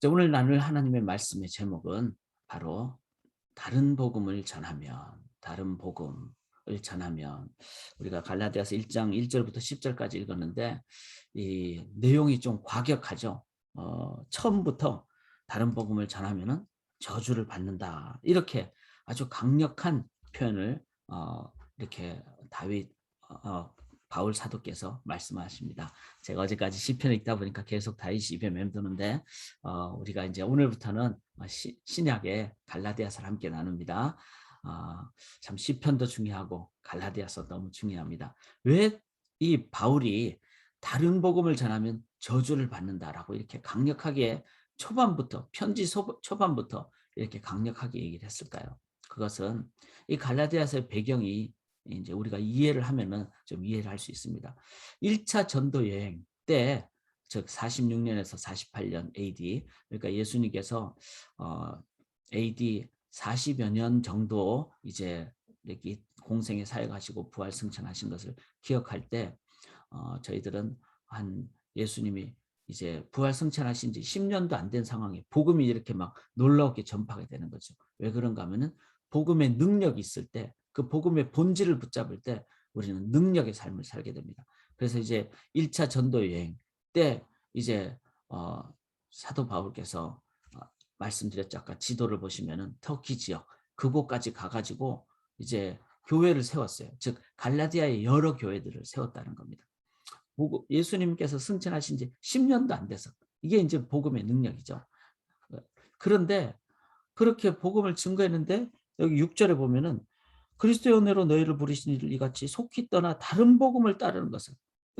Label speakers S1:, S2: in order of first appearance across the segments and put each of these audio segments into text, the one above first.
S1: 자, 오늘 나눌 하나님의 말씀의 제목은 바로 다른 복음을 전하면 다른 복음을 전하면 우리가 갈라디아서 1장 1절부터 10절까지 읽었는데 이 내용이 좀 과격하죠. 어, 처음부터 다른 복음을 전하면은 저주를 받는다. 이렇게 아주 강력한 표현을 어, 이렇게 다윗 어, 바울 사도께서 말씀하십니다. 제가 어제까지 시편 읽다 보니까 계속 다윗 입에 맴도는데 어, 우리가 이제 오늘부터는 시, 신약의 갈라디아서를 함께 나눕니다. 어, 참 시편도 중요하고 갈라디아서 너무 중요합니다. 왜 이 바울이 다른 복음을 전하면 저주를 받는다라고 이렇게 강력하게 초반부터 편지 소, 초반부터 이렇게 강력하게 얘기를 했을까요? 그것은 이 갈라디아서의 배경이 이제 우리가 이해를 하면은 좀 이해를 할 수 있습니다. 1차 전도 여행 때, 즉 46년에서 48년 AD, 그러니까 예수님께서 어, AD 40여 년 정도 이제 이렇게 공생에 사역하시고 부활 승천하신 것을 기억할 때 어, 저희들은 한 예수님이 이제 부활 승천하신 지 10년도 안 된 상황에 복음이 이렇게 막 놀라웠게 전파가 되는 거죠. 왜 그런가 하면은 복음의 능력이 있을 때 그 복음의 본질을 붙잡을 때 우리는 능력의 삶을 살게 됩니다. 그래서 이제 1차 전도 여행 때 이제 어, 사도 바울께서 어, 말씀드렸죠. 아까 지도를 보시면은 터키 지역 그곳까지 가가지고 이제 교회를 세웠어요. 즉 갈라디아의 여러 교회들을 세웠다는 겁니다. 예수님께서 승천하신 지 10년도 안 돼서 이게 이제 복음의 능력이죠. 그런데 그렇게 복음을 증거했는데 여기 6절에 보면은 그리스도의 은혜로 너희를 부르신 일 이같이 속히 떠나 다른 복음을 따르는 것은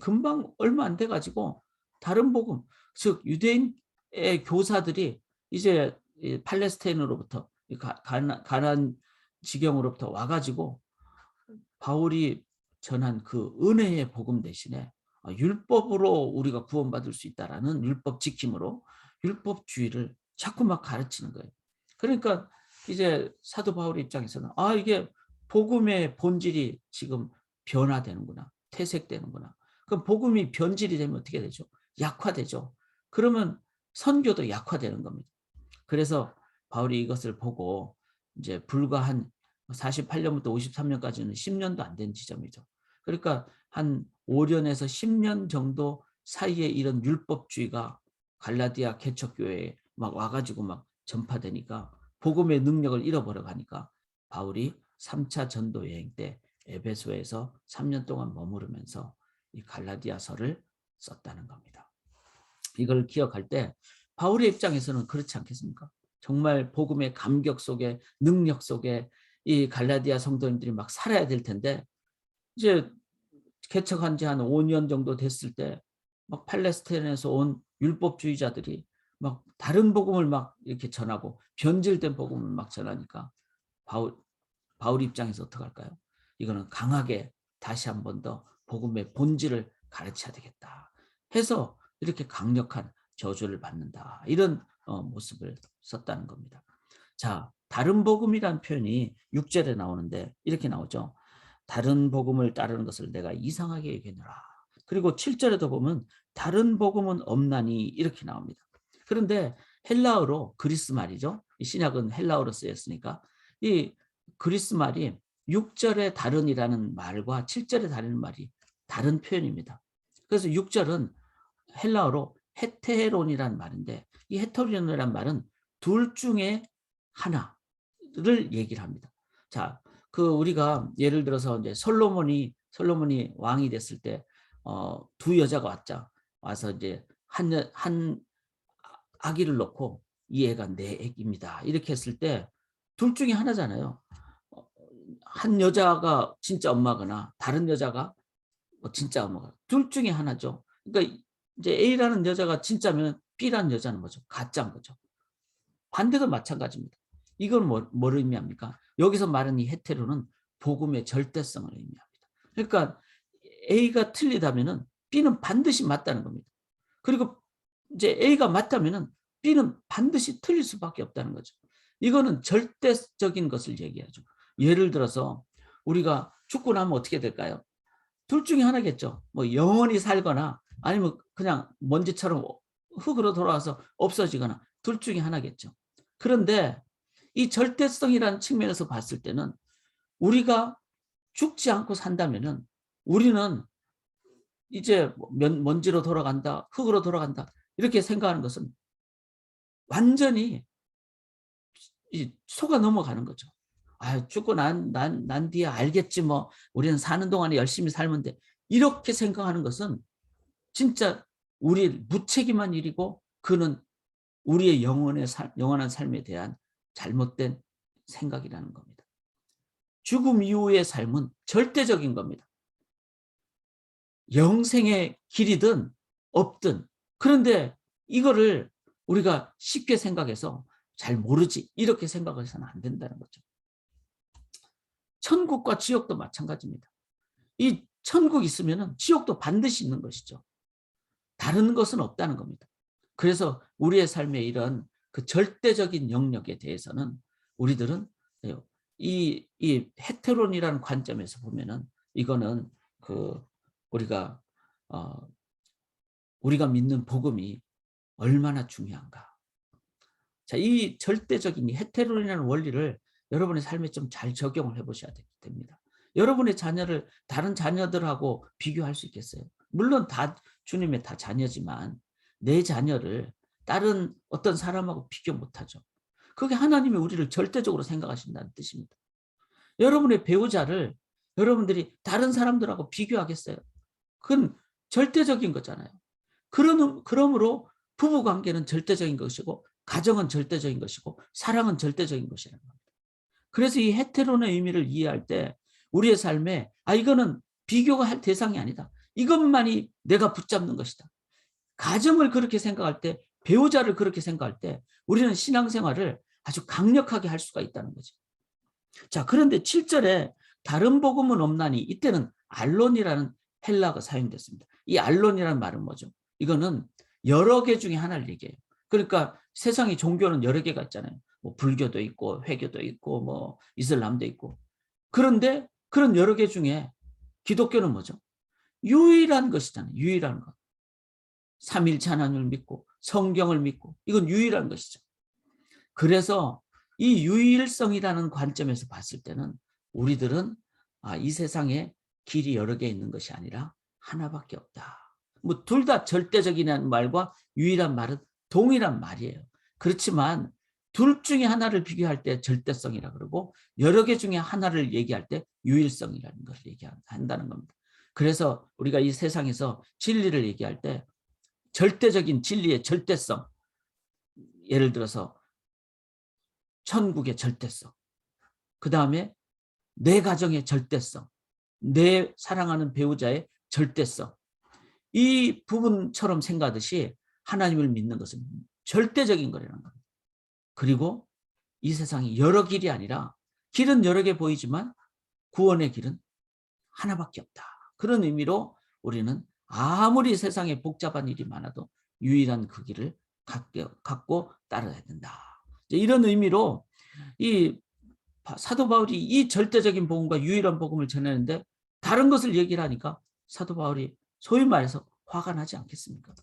S1: 금방 얼마 안 돼 가지고 다른 복음 즉 유대인의 교사들이 이제 팔레스타인으로부터 가난 지경으로부터 와가지고 바울이 전한 그 은혜의 복음 대신에 어, 율법으로 우리가 구원받을 수 있다라는 율법 지킴으로 율법주의를 자꾸 막 가르치는 거예요. 그러니까 이제 사도 바울 입장에서는 아 이게 복음의 본질이 지금 변화되는구나 퇴색되는구나. 그럼 복음이 변질이 되면 어떻게 되죠? 약화되죠. 그러면 선교도 약화되는 겁니다. 그래서 바울이 이것을 보고 이제 불과 한 48년부터 53년까지는 10년도 안 된 지점이죠. 그러니까 한 5년에서 10년 정도 사이에 이런 율법주의가 갈라디아 개척교회에 막 와가지고 막 전파되니까 복음의 능력을 잃어버려 가니까 바울이 3차 전도 여행 때 에베소에서 3년 동안 머무르면서 이 갈라디아서를 썼다는 겁니다. 이걸 기억할 때 바울의 입장에서는 그렇지 않겠습니까? 정말 복음의 감격 속에 능력 속에 이 갈라디아 성도님들이 막 살아야 될 텐데 이제 개척한 지 한 5년 정도 됐을 때 막 팔레스타인에서 온 율법주의자들이 막 다른 복음을 막 이렇게 전하고 변질된 복음을 막 전하니까 바울 바울 입장에서 어떡할까요? 이거는 강하게 다시 한 번 더 복음의 본질을 가르쳐야 되겠다. 해서 이렇게 강력한 저주를 받는다. 이런 어, 모습을 썼다는 겁니다. 자, 다른 복음이란 표현이 6절에 나오는데 이렇게 나오죠. 다른 복음을 따르는 것을 내가 이상하게 여기노라. 그리고 7절에도 보면 다른 복음은 없나니 이렇게 나옵니다. 그런데 헬라어로 그리스 말이죠. 신약은 헬라어로 쓰였으니까 이 그리스 말이 6절에 다른이라는 말과 7절에 다른 말이 다른 표현입니다. 그래서 6절은 헬라어로 헤테론이란 말인데 이 헤테론이란 말은 둘 중에 하나를 얘기를 합니다. 자, 그 우리가 예를 들어서 이제 솔로몬이 솔로몬이 왕이 됐을 때 어, 두 여자가 왔죠. 와서 이제 한, 한 아기를 놓고 이 애가 내 애입니다. 이렇게 했을 때 둘 중에 하나잖아요. 어, 한 여자가 진짜 엄마거나 다른 여자가 뭐 진짜 엄마가 둘 중에 하나죠. 그러니까 이제 A라는 여자가 진짜면 B라는 여자는 뭐죠? 가짜인 거죠. 반대도 마찬가지입니다. 이건 뭐, 뭘 의미합니까? 여기서 말하는 이 헤테로는 복음의 절대성을 의미합니다. 그러니까 A가 틀리다면 은 B는 반드시 맞다는 겁니다. 그리고 이제 A가 맞다면 은 B는 반드시 틀릴 수밖에 없다는 거죠. 이거는 절대적인 것을 얘기하죠. 예를 들어서 우리가 죽고 나면 어떻게 될까요? 둘 중에 하나겠죠. 뭐 영원히 살거나 아니면 그냥 먼지처럼 흙으로 돌아와서 없어지거나 둘 중에 하나겠죠. 그런데 이 절대성이라는 측면에서 봤을 때는 우리가 죽지 않고 산다면은 우리는 이제 먼지로 돌아간다, 흙으로 돌아간다 이렇게 생각하는 것은 완전히 이 속아 넘어가는 거죠. 아, 죽고 난, 난, 난 뒤에 알겠지 뭐 우리는 사는 동안에 열심히 살면 돼. 이렇게 생각하는 것은 진짜 우리 무책임한 일이고 그는 우리의 영혼의 살, 영원한 삶에 대한 잘못된 생각이라는 겁니다. 죽음 이후의 삶은 절대적인 겁니다. 영생의 길이든 없든 그런데 이거를 우리가 쉽게 생각해서 잘 모르지 이렇게 생각해서는 안 된다는 거죠. 천국과 지옥도 마찬가지입니다. 이 천국 있으면 지옥도 반드시 있는 것이죠. 다른 것은 없다는 겁니다. 그래서 우리의 삶에 이런 그 절대적인 영역에 대해서는 우리들은 이, 이 헤테론이라는 관점에서 보면은 이거는 그 우리가 어 우리가 믿는 복음이 얼마나 중요한가. 자, 이 절대적인 이 헤테론이라는 원리를 여러분의 삶에 좀 잘 적용을 해 보셔야 됩니다. 여러분의 자녀를 다른 자녀들하고 비교할 수 있겠어요? 물론 다 주님의 다 자녀지만 내 자녀를 다른 어떤 사람하고 비교 못하죠. 그게 하나님이 우리를 절대적으로 생각하신다는 뜻입니다. 여러분의 배우자를 여러분들이 다른 사람들하고 비교하겠어요? 그건 절대적인 거잖아요. 그러, 그러므로 부부 관계는 절대적인 것이고 가정은 절대적인 것이고 사랑은 절대적인 것이라는 겁니다. 그래서 이 헤테론의 의미를 이해할 때 우리의 삶에 아 이거는 비교가 할 대상이 아니다. 이것만이 내가 붙잡는 것이다. 가정을 그렇게 생각할 때 배우자를 그렇게 생각할 때 우리는 신앙생활을 아주 강력하게 할 수가 있다는 거죠. 자 그런데 7절에 다른 복음은 없나니 이때는 알론이라는 헬라가 사용됐습니다. 이 알론이라는 말은 뭐죠? 이거는 여러 개 중에 하나를 얘기해요. 그러니까 세상에 종교는 여러 개가 있잖아요. 뭐 불교도 있고 회교도 있고 뭐 이슬람도 있고. 그런데 그런 여러 개 중에 기독교는 뭐죠? 유일한 것이잖아요. 유일한 것. 삼일체 하나님을 믿고 성경을 믿고 이건 유일한 것이죠. 그래서 이 유일성이라는 관점에서 봤을 때는 우리들은 아, 이 세상에 길이 여러 개 있는 것이 아니라 하나밖에 없다. 뭐 둘 다 절대적이라는 말과 유일한 말은 동일한 말이에요. 그렇지만 둘 중에 하나를 비교할 때 절대성이라 그러고 여러 개 중에 하나를 얘기할 때 유일성이라는 것을 얘기한다는 겁니다. 그래서 우리가 이 세상에서 진리를 얘기할 때 절대적인 진리의 절대성 예를 들어서 천국의 절대성 그 다음에 내 가정의 절대성 내 사랑하는 배우자의 절대성 이 부분처럼 생각하듯이 하나님을 믿는 것은 절대적인 거라는 겁니다. 그리고 이 세상이 여러 길이 아니라 길은 여러 개 보이지만 구원의 길은 하나밖에 없다. 그런 의미로 우리는 아무리 세상에 복잡한 일이 많아도 유일한 그 길을 갖고 따라야 된다. 이런 의미로 이 사도 바울이 이 절대적인 복음과 유일한 복음을 전하는데 다른 것을 얘기를 하니까 사도 바울이 소위 말해서 화가 나지 않겠습니까?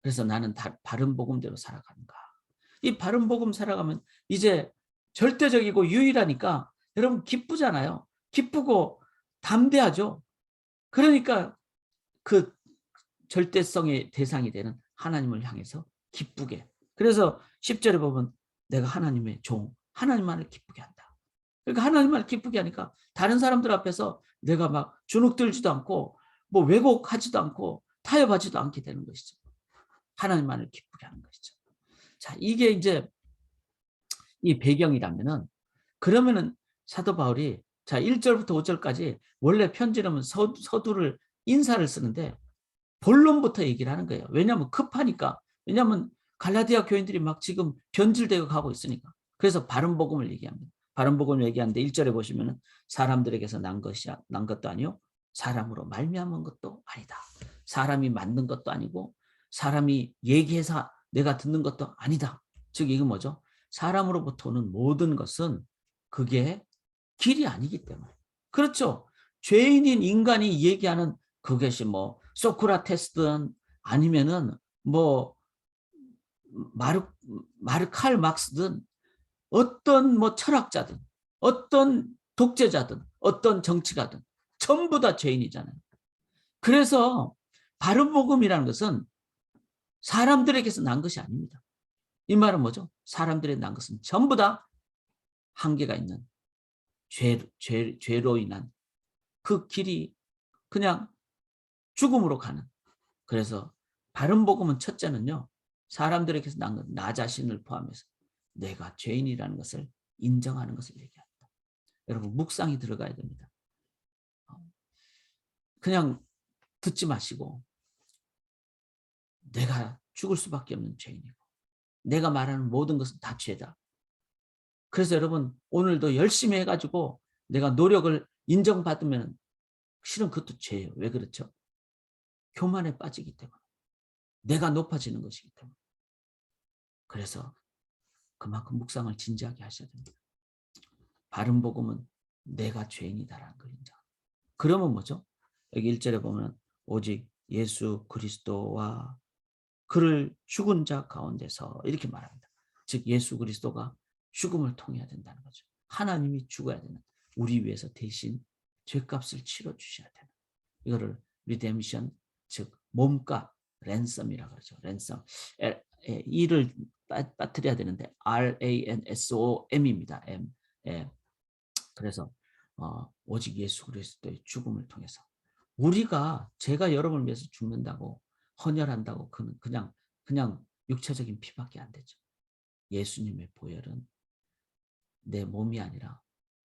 S1: 그래서 나는 바른 복음대로 살아가는가. 이 바른 복음 살아가면 이제 절대적이고 유일하니까 여러분 기쁘잖아요. 기쁘고 담대하죠. 그러니까 그 절대성의 대상이 되는 하나님을 향해서 기쁘게. 그래서 10절에 보면 내가 하나님의 종, 하나님만을 기쁘게 한다. 그러니까 하나님만을 기쁘게 하니까 다른 사람들 앞에서 내가 막 주눅 들지도 않고 뭐 왜곡하지도 않고 타협하지도 않게 되는 것이죠. 하나님만을 기쁘게 하는 것이죠. 자, 이게 이제 이 배경이라면은 그러면은 사도 바울이 자, 1절부터 5절까지 원래 편지라면 서, 서두를 인사를 쓰는데 본론부터 얘기를 하는 거예요. 왜냐하면 급하니까. 왜냐하면 갈라디아 교인들이 막 지금 변질되어 가고 있으니까. 그래서 바른 복음을 얘기합니다. 바른 복음을 얘기하는데 1절에 보시면 은 사람들에게서 난 것이 난 것도 아니요 사람으로 말미암은 것도 아니다. 사람이 만든 것도 아니고 사람이 얘기해서 내가 듣는 것도 아니다. 즉 이게 뭐죠? 사람으로부터 오는 모든 것은 그게 길이 아니기 때문에. 그렇죠. 죄인인 인간이 얘기하는 그것이 뭐 소크라테스든 아니면은 뭐 마르 마르 칼 막스든 어떤 뭐 철학자든 어떤 독재자든 어떤 정치가든 전부 다 죄인이잖아요. 그래서 바른 복음이라는 것은 사람들에게서 난 것이 아닙니다. 이 말은 뭐죠? 사람들에 난 것은 전부 다 한계가 있는 죄, 죄, 죄로 인한 그 길이 그냥 죽음으로 가는. 그래서 바른 복음은 첫째는요. 사람들에게서 난 것, 나 자신을 포함해서 내가 죄인이라는 것을 인정하는 것을 얘기합니다. 여러분 묵상이 들어가야 됩니다. 그냥 듣지 마시고 내가 죽을 수밖에 없는 죄인이고 내가 말하는 모든 것은 다 죄다. 그래서 여러분 오늘도 열심히 해가지고 내가 노력을 인정받으면 실은 그것도 죄예요. 왜 그렇죠? 교만에 빠지기 때문에 내가 높아지는 것이기 때문에 그래서 그만큼 묵상을 진지하게 하셔야 됩니다. 바른 복음은 내가 죄인이다라는 걸 인정. 그러면 뭐죠? 여기 1절에 보면 오직 예수 그리스도와 그를 죽은 자 가운데서 이렇게 말합니다. 즉 예수 그리스도가 죽음을 통해야 된다는 거죠. 하나님이 죽어야 되는 우리 위해서 대신 죄값을 치러 주셔야 되는 이거를 리뎀션 즉 몸값 랜섬이라고 그러죠. 랜섬 이를 빠뜨려야 되는데 R A N S O M입니다. M. 예. 그래서 어, 오직 예수 그리스도의 죽음을 통해서 우리가 제가 여러분을 위해서 죽는다고 헌혈한다고 그는 그냥 그냥 육체적인 피밖에 안 되죠. 예수님의 보혈은 내 몸이 아니라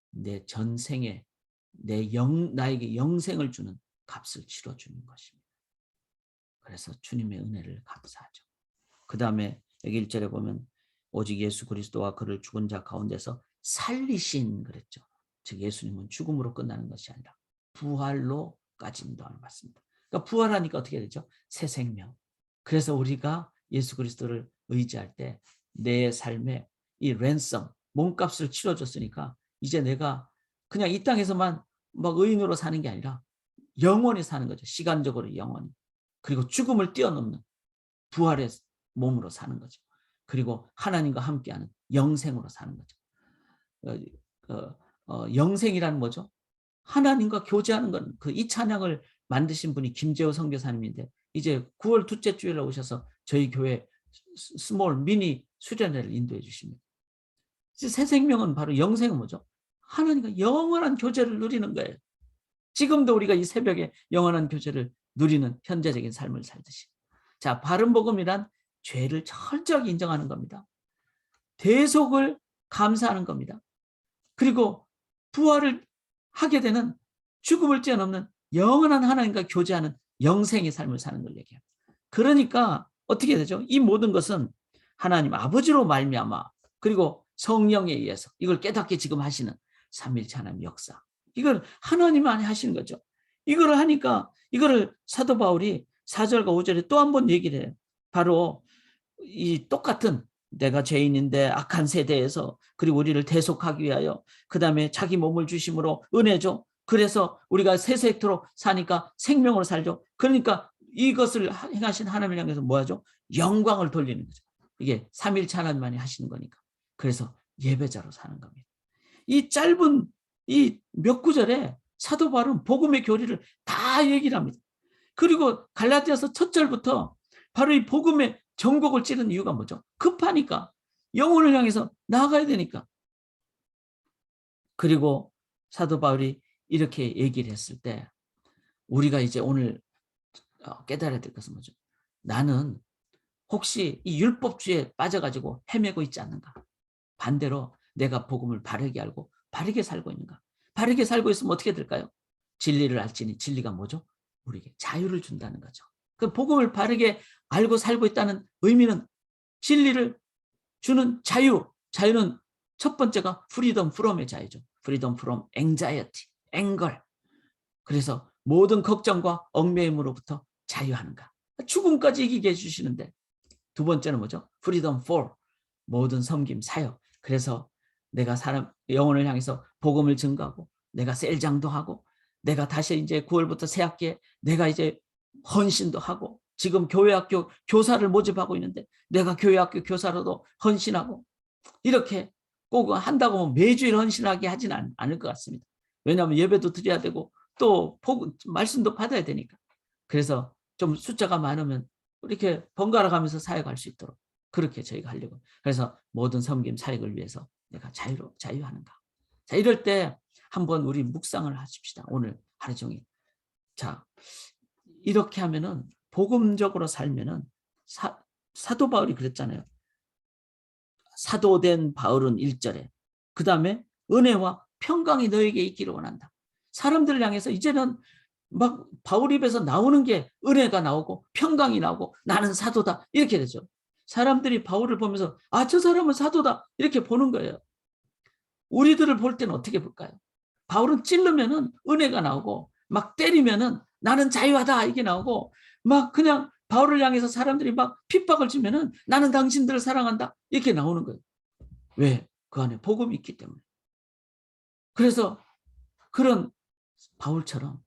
S1: 내 전생에 내 영, 나에게 영생을 주는 값을 치러주는 것입니다. 그래서 주님의 은혜를 감사하죠. 그 다음에 여기 1절에 보면 오직 예수 그리스도와 그를 죽은 자 가운데서 살리신 그랬죠. 즉 예수님은 죽음으로 끝나는 것이 아니라 부활로까지 인도하는 맞습니다. 그러니까 부활하니까 어떻게 되죠? 새 생명. 그래서 우리가 예수 그리스도를 의지할 때 내 삶에 이 랜섬 몸값을 치러줬으니까 이제 내가 그냥 이 땅에서만 막 의인으로 사는 게 아니라 영원히 사는 거죠. 시간적으로 영원히. 그리고 죽음을 뛰어넘는 부활의 몸으로 사는 거죠. 그리고 하나님과 함께하는 영생으로 사는 거죠. 어, 어, 어, 영생이라는 뭐죠? 하나님과 교제하는 건 그 이 찬양을 만드신 분이 김재호 선교사님인데 이제 9월 둘째 주일에 오셔서 저희 교회 스몰 미니 수련회를 인도해 주십니다. 새 생명은 바로 영생은 뭐죠? 하나님과 영원한 교제를 누리는 거예요. 지금도 우리가 이 새벽에 영원한 교제를 누리는 현재적인 삶을 살듯이. 자, 바른 복음이란 죄를 철저하게 인정하는 겁니다. 대속을 감사하는 겁니다. 그리고 부활을 하게 되는 죽음을 뛰어넘는 영원한 하나님과 교제하는 영생의 삶을 사는 걸 얘기합니다. 그러니까 어떻게 되죠? 이 모든 것은 하나님 아버지로 말미암아 그리고 성령에 의해서 이걸 깨닫게 지금 하시는 삼일체 하나님 역사. 이걸 하나님만이 하시는 거죠. 이거를 하니까 이거를 사도 바울이 4절과 5절에 또 한 번 얘기를 해요. 바로 이 똑같은 내가 죄인인데 악한 세대에서 그리고 우리를 대속하기 위하여 그 다음에 자기 몸을 주심으로 은혜죠. 그래서 우리가 세세토록 사니까 생명으로 살죠. 그러니까 이것을 행하신 하나님을 향해서 뭐하죠? 영광을 돌리는 거죠. 이게 삼일차 하나님만이 하시는 거니까. 그래서 예배자로 사는 겁니다. 이 짧은 이 몇 구절에 사도 바울은 복음의 교리를 다 얘기를 합니다. 그리고 갈라디아서 첫 절부터 바로 이 복음의 전곡을 찌른 이유가 뭐죠? 급하니까 영혼을 향해서 나아가야 되니까. 그리고 사도 바울이 이렇게 얘기를 했을 때 우리가 이제 오늘 어, 깨달아야 될 것은 뭐죠? 나는 혹시 이 율법주의에 빠져가지고 헤매고 있지 않는가? 반대로 내가 복음을 바르게 알고 바르게 살고 있는가? 바르게 살고 있으면 어떻게 될까요? 진리를 알지니 진리가 뭐죠? 우리에게 자유를 준다는 거죠. 그 복음을 바르게 알고 살고 있다는 의미는 진리를 주는 자유. 자유는 첫 번째가 프리덤 프롬의 자유죠. 프리덤 프롬 앵자이어티, 앵걸. 그래서 모든 걱정과 얽매임으로부터 자유하는가. 죽음까지 이기게 해주시는데 두 번째는 뭐죠? 프리덤 for 모든 섬김 사역. 그래서 내가 사람 영혼을 향해서 복음을 증거하고 내가 셀장도 하고 내가 다시 이제 9월부터 새 학기에 내가 이제 헌신도 하고 지금 교회학교 교사를 모집하고 있는데 내가 교회학교 교사로도 헌신하고 이렇게 꼭 한다고 매주일 헌신하게 하진 않, 않을 것 같습니다. 왜냐하면 예배도 드려야 되고 또 복, 말씀도 받아야 되니까. 그래서 좀 숫자가 많으면 이렇게 번갈아 가면서 사역할 수 있도록 그렇게 저희가 하려고. 그래서 모든 섬김 사역을 위해서 내가 자유로 자유하는가. 자 이럴 때 한번 우리 묵상을 하십시다. 오늘 하루 종일. 자 이렇게 하면은 복음적으로 살면은 사, 사도 바울이 그랬잖아요. 사도된 바울은 1절에 그 다음에 은혜와 평강이 너에게 있기를 원한다. 사람들을 향해서 이제는 막 바울 입에서 나오는 게 은혜가 나오고 평강이 나오고 나는 사도다 이렇게 되죠. 사람들이 바울을 보면서 아 저 사람은 사도다 이렇게 보는 거예요. 우리들을 볼 때는 어떻게 볼까요? 바울은 찔르면은 은혜가 나오고 막 때리면은 나는 자유하다 이게 나오고 막 그냥 바울을 향해서 사람들이 막 핍박을 주면은 나는 당신들을 사랑한다 이렇게 나오는 거예요. 왜? 그 안에 복음이 있기 때문에. 그래서 그런 바울처럼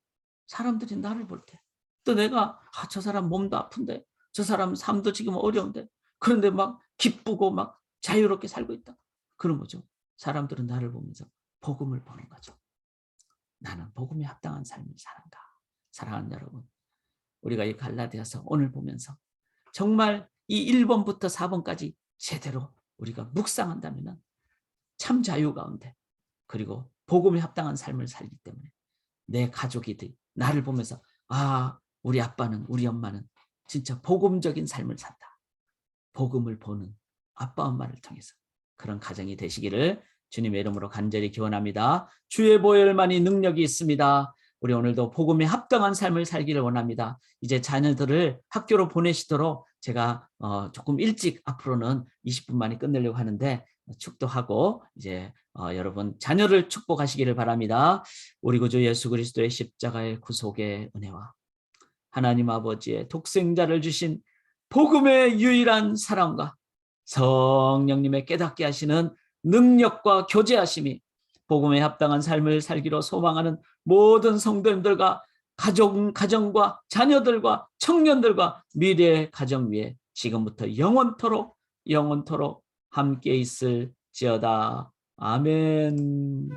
S1: 사람들이 나를 볼 때 또 내가 아, 저 사람 몸도 아픈데 저 사람 삶도 지금 어려운데 그런데 막 기쁘고 막 자유롭게 살고 있다. 그런 거죠. 사람들은 나를 보면서 복음을 보는 거죠. 나는 복음에 합당한 삶을 사는가. 사랑하는 여러분. 우리가 이 갈라디아서 오늘 보면서 정말 이 1번부터 4번까지 제대로 우리가 묵상한다면 참 자유 가운데 그리고 복음에 합당한 삶을 살기 때문에 내 가족이 들 나를 보면서 아 우리 아빠는 우리 엄마는 진짜 복음적인 삶을 산다. 복음을 보는 아빠 엄마를 통해서 그런 가정이 되시기를 주님의 이름으로 간절히 기원합니다. 주의 보혈만이 능력이 있습니다. 우리 오늘도 복음에 합당한 삶을 살기를 원합니다. 이제 자녀들을 학교로 보내시도록 제가 어, 조금 일찍 앞으로는 20분 만에 끝내려고 하는데 축도하고 이제 어, 여러분 자녀를 축복하시기를 바랍니다. 우리 구주 예수 그리스도의 십자가의 구속의 은혜와 하나님 아버지의 독생자를 주신 복음의 유일한 사랑과 성령님의 깨닫게 하시는 능력과 교제하심이 복음에 합당한 삶을 살기로 소망하는 모든 성도님들과 가족, 가정과 자녀들과 청년들과 미래의 가정 위에 지금부터 영원토록 영원토록 함께 있을지어다. 아멘.